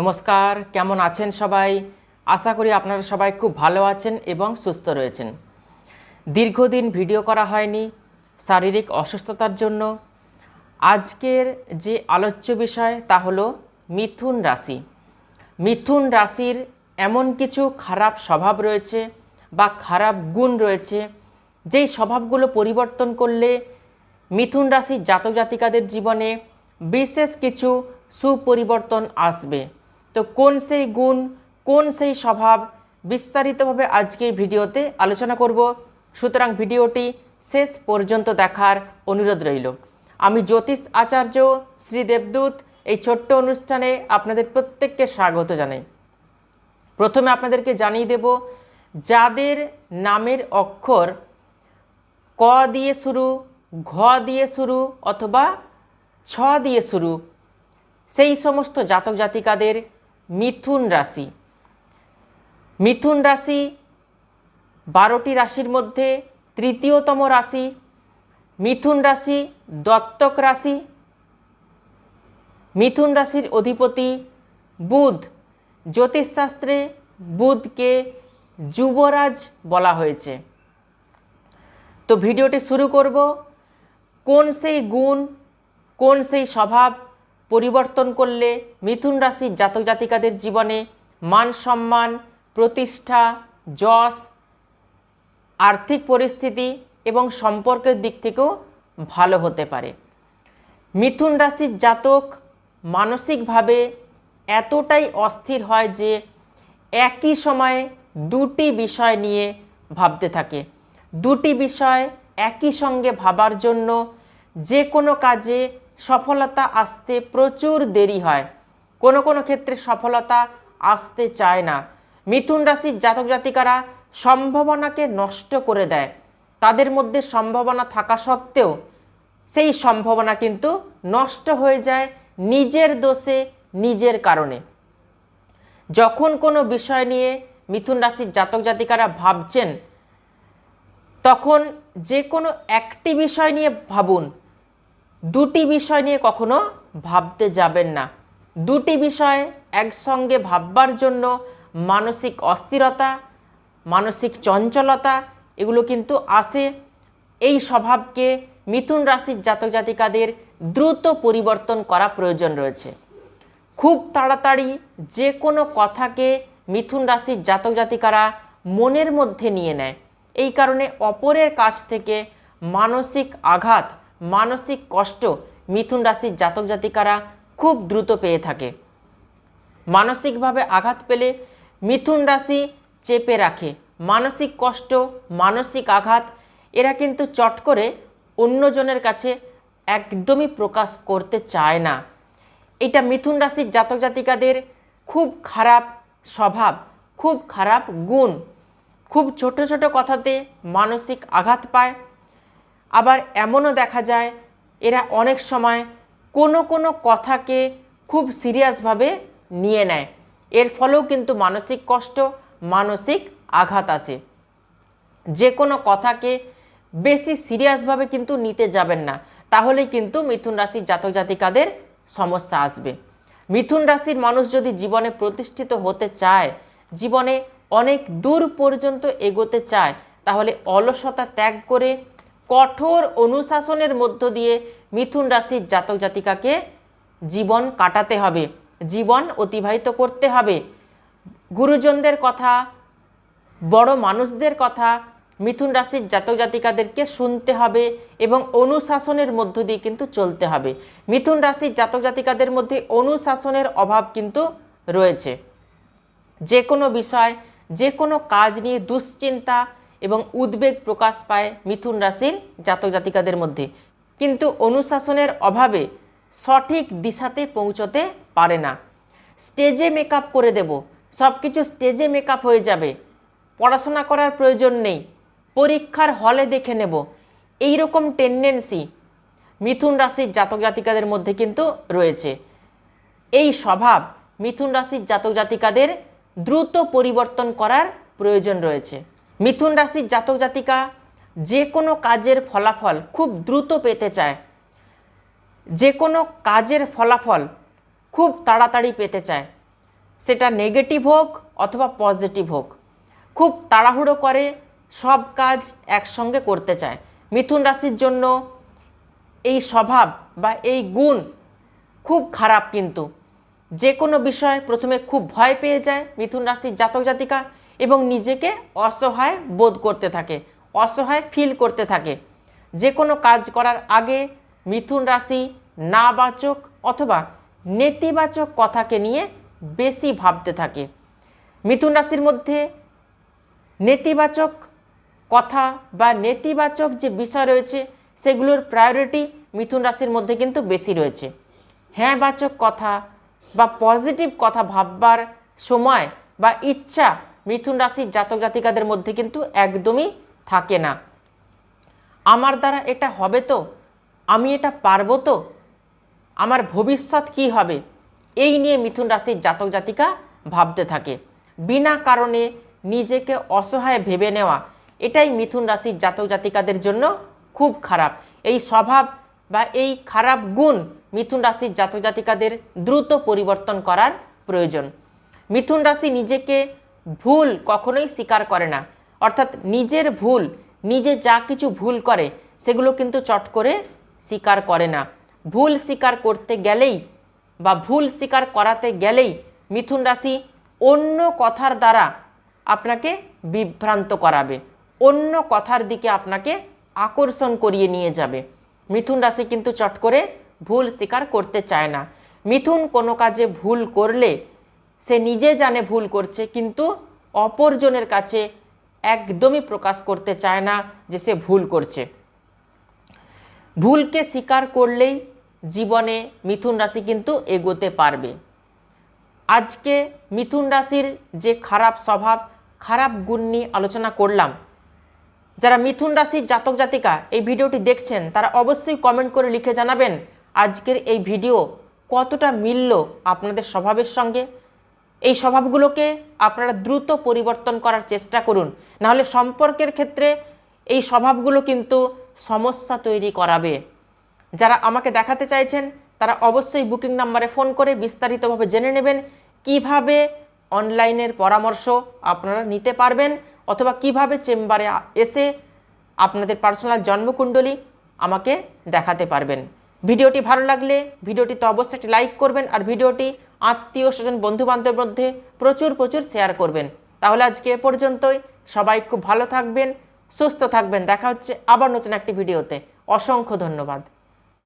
নমস্কার, কেমন আছেন সবাই? আশা করি আপনারা সবাই খুব ভালো আছেন এবং সুস্থ রয়েছেন। দীর্ঘদিন ভিডিও করা হয়নি শারীরিক অসুস্থতার জন্য। আজকের যে আলোচ্য বিষয় তা হলো মিথুন রাশি। মিথুন রাশির এমন কিছু খারাপ স্বভাব রয়েছে বা খারাপ গুণ রয়েছে, যেই স্বভাবগুলো পরিবর্তন করলে মিথুন রাশির জাতক জাতিকাদের জীবনে বিশেষ কিছু সুপরিবর্তন আসবে। তো কোন সেই গুণ, কোন সেই স্বভাব, বিস্তারিতভাবে আজকে ভিডিওতে আলোচনা করব। সুতরাং ভিডিওটি শেষ পর্যন্ত দেখার অনুরোধ রইল। আমি জ্যোতিষ আচার্য শ্রী দেবদূত, এই ছোট্ট অনুষ্ঠানে আপনাদের প্রত্যেককে স্বাগত জানাই। প্রথমে আপনাদেরকে জানিয়ে দেব, যাদের নামের অক্ষর ক দিয়ে শুরু, ঘ দিয়ে শুরু অথবা ছ দিয়ে শুরু, সেই সমস্ত জাতক জাতিকাদের মিথুন রাশি। মিথুন রাশি বারোটি রাশির মধ্যে তৃতীয়তম রাশি। মিথুন রাশি দত্তক রাশি। মিথুন রাশির অধিপতি বুধ। জ্যোতিষশাস্ত্রে বুধকে যুবরাজ বলা হয়েছে। তো ভিডিওটি শুরু করব। কোন সেই গুণ, কোন সেই স্বভাব পরিবর্তন করলে মিথুন রাশির জাতক জাতিকাদের জীবনে মান সম্মান, প্রতিষ্ঠা, যশ, আর্থিক পরিস্থিতি এবং সম্পর্কের দিক থেকেও ভালো হতে পারে। মিথুন রাশির জাতক মানসিকভাবে এতটাই অস্থির হয় যে একই সময়ে দুটি বিষয় নিয়ে ভাবতে থাকে। দুটি বিষয় একই সঙ্গে ভাবার জন্য যে কোনো কাজে সফলতা আসতে প্রচুর দেরি হয়। কোনো কোনো ক্ষেত্রে সফলতা আসতে চায় না। মিথুন রাশির জাতক জাতিকারা সম্ভাবনাকে নষ্ট করে দেয়। তাদের মধ্যে সম্ভাবনা থাকা সত্ত্বেও সেই সম্ভাবনা কিন্তু নষ্ট হয়ে যায় নিজের দোষে, নিজের কারণে। যখন কোনো বিষয় নিয়ে মিথুন রাশির জাতক জাতিকারা ভাবছেন, তখন যে কোনো একটি বিষয় নিয়ে ভাবুন। দুটি বিষয় নিয়ে কখনো ভাবতে যাবেন না। দুটি বিষয় একসঙ্গে ভাববার জন্য মানসিক অস্থিরতা, মানসিক চঞ্চলতা, এগুলো কিন্তু আসে। এই স্বভাবকে মিথুন রাশির জাতক জাতিকাদের দ্রুত পরিবর্তন করা প্রয়োজন রয়েছে। খুব তাড়াতাড়ি যে কোনো কথাকে মিথুন রাশির জাতক জাতিকারা মনের মধ্যে নিয়ে নেয়। এই কারণে অপরের কাছ থেকে মানসিক আঘাত মানসিক কষ্ট মিথুন রাশির জাতক জাতিকারা খুব দ্রুত পেয়ে থাকে। মানসিকভাবে আঘাত পেলে মিথুন রাশি চেপে রাখে। মানসিক কষ্ট, মানসিক আঘাত, এরা কিন্তু চট করে অন্যজনের কাছে একদমই প্রকাশ করতে চায় না। এটা মিথুন রাশির জাতক জাতিকাদের খুব খারাপ স্বভাব, খুব খারাপ গুণ। খুব ছোট ছোট কথাতে মানসিক আঘাত পায়। আবার এমনও দেখা যায় এরা অনেক সময় কোনো কোনো কথাকে খুব সিরিয়াসভাবে নিয়ে নেয়। এর ফলেও কিন্তু মানসিক কষ্ট, মানসিক আঘাত আসে। যে কোনো কথাকে বেশি সিরিয়াসভাবে কিন্তু নিতে যাবেন না। তাহলেই কিন্তু মিথুন রাশির জাতক জাতিকাদের সমস্যা আসবে। মিথুন রাশির মানুষ যদি জীবনে প্রতিষ্ঠিত হতে চায়, জীবনে অনেক দূর পর্যন্ত এগোতে চায়, তাহলে অলসতা ত্যাগ করে কঠোর অনুশাসনের মধ্য দিয়ে মিথুন রাশির জাতক জাতিকাকে জীবন কাটাতে হবে, জীবন অতিবাহিত করতে হবে। গুরুজনদের কথা, বড় মানুষদের কথা মিথুন রাশির জাতক জাতিকাদেরকে শুনতে হবে এবং অনুশাসনের মধ্য দিয়ে কিন্তু চলতে হবে। মিথুন রাশির জাতক জাতিকাদের মধ্যে অনুশাসনের অভাব কিন্তু রয়েছে। যে কোনো বিষয়, যে কোনো কাজ নিয়ে দুশ্চিন্তা এবং উদ্বেগ প্রকাশ পায় মিথুন রাশির জাতক জাতিকাদের মধ্যে। কিন্তু অনুশাসনের অভাবে সঠিক দিশাতে পৌঁছতে পারে না। স্টেজে মেকআপ করে দেব সব কিছু স্টেজে মেকআপ হয়ে যাবে, পড়াশোনা করার প্রয়োজন নেই, পরীক্ষার হলে দেখে নেব। এই রকম টেন্ডেন্সি মিথুন রাশির জাতক জাতিকাদের মধ্যে কিন্তু রয়েছে। এই স্বভাব মিথুন রাশির জাতক জাতিকাদের দ্রুত পরিবর্তন করার প্রয়োজন রয়েছে। মিথুন রাশির জাতক জাতিকা যে কোনো কাজের ফলাফল খুব দ্রুত পেতে চায়। যে কোনো কাজের ফলাফল খুব তাড়াতাড়ি পেতে চায়। সেটা নেগেটিভ হোক অথবা পজিটিভ হোক, খুব তাড়াহুড়ো করে সব কাজ একসঙ্গে করতে চায়। মিথুন রাশির জন্য এই স্বভাব বা এই গুণ খুব খারাপ কিন্তু। যে কোনো বিষয় প্রথমে খুব ভয় পেয়ে যায় মিথুন রাশির জাতক জাতিকা এবং নিজেকে অসহায় বোধ করতে থাকে, অসহায় ফিল করতে থাকে। যে কোনো কাজ করার আগে মিথুন রাশি নাবাচক অথবা নেতিবাচক কথাকে নিয়ে বেশি ভাবতে থাকে। মিথুন রাশির মধ্যে নেতিবাচক কথা বা নেতিবাচক যে বিষয় রয়েছে, সেগুলোর প্রায়োরিটি মিথুন রাশির মধ্যে কিন্তু বেশি রয়েছে। হ্যাঁ বাচক কথা বা পজিটিভ কথা ভাববার সময় বা ইচ্ছা মিথুন রাশির জাতক জাতিকাদের মধ্যে কিন্তু একদমই থাকে না। আমার দ্বারা এটা হবে তো? আমি এটা পারব তো? আমার ভবিষ্যৎ কি হবে? এই নিয়ে মিথুন রাশির জাতক জাতিকা ভাবতে থাকে। বিনা কারণে নিজেকে অসহায় ভেবে নেওয়া, এটাই মিথুন রাশির জাতক জাতিকাদের জন্য খুব খারাপ। এই স্বভাব বা এই খারাপ গুণ মিথুন রাশির জাতক জাতিকাদের দ্রুত পরিবর্তন করার প্রয়োজন। মিথুন রাশি নিজেকে ভুল কখনোই স্বীকার করে না। অর্থাৎ নিজের ভুল, নিজে যা কিছু ভুল করে, সেগুলো কিন্তু চট করে স্বীকার করে না। ভুল স্বীকার করতে গেলেই বা ভুল স্বীকার করাতে গেলেই মিথুন রাশি অন্য কথার দ্বারা আপনাকে বিভ্রান্ত করাবে। অন্য কথার দিকে আপনাকে আকর্ষণ করিয়ে নিয়ে যাবে। মিথুন রাশি কিন্তু চট করে ভুল স্বীকার করতে চায় না। মিথুন কোনো কাজে ভুল করলে সে নিজে জানে ভুল করছে, কিন্তু অপরজনের কাছে একদমই প্রকাশ করতে চায় না যে সে ভুল করছে। ভুলকে স্বীকার করলেই জীবনে মিথুন রাশি কিন্তু এগোতে পারবে। আজকে মিথুন রাশির যে খারাপ স্বভাব, খারাপ গুণ নিয়ে আলোচনা করলাম, যারা মিথুন রাশির জাতক জাতিকা এই ভিডিওটি দেখছেন, তারা অবশ্যই কমেন্ট করে লিখে জানাবেন, আজকের এই ভিডিও কতটা মিলল আপনাদের স্বভাবের সঙ্গে এই স্বভাবগুলোকে আপনারা দ্রুত পরিবর্তন করার চেষ্টা করুন। নাহলে সম্পর্কের ক্ষেত্রে এই স্বভাবগুলো কিন্তু সমস্যা তৈরি করাবে। যারা আমাকে দেখাতে চাইছেন, তারা অবশ্যই বুকিং নাম্বারে ফোন করে বিস্তারিতভাবে জেনে নেবেন কীভাবে অনলাইনের পরামর্শ আপনারা নিতে পারবেন অথবা কীভাবে চেম্বারে এসে আপনাদের পার্সোনাল জন্মকুণ্ডলী আমাকে দেখাতে পারবেন। ভিডিওটি ভালো লাগলে ভিডিওটি তো অবশ্যই একটি লাইক করবেন আর ভিডিওটি আত্মীয় স্বজন, বন্ধুবান্ধবের মধ্যে প্রচুর প্রচুর শেয়ার করবেন। তাহলে আজকে এ পর্যন্তই। সবাই খুব ভালো থাকবেন, সুস্থ থাকবেন। দেখা হচ্ছে আবার নতুন একটি ভিডিওতে। অসংখ্য ধন্যবাদ।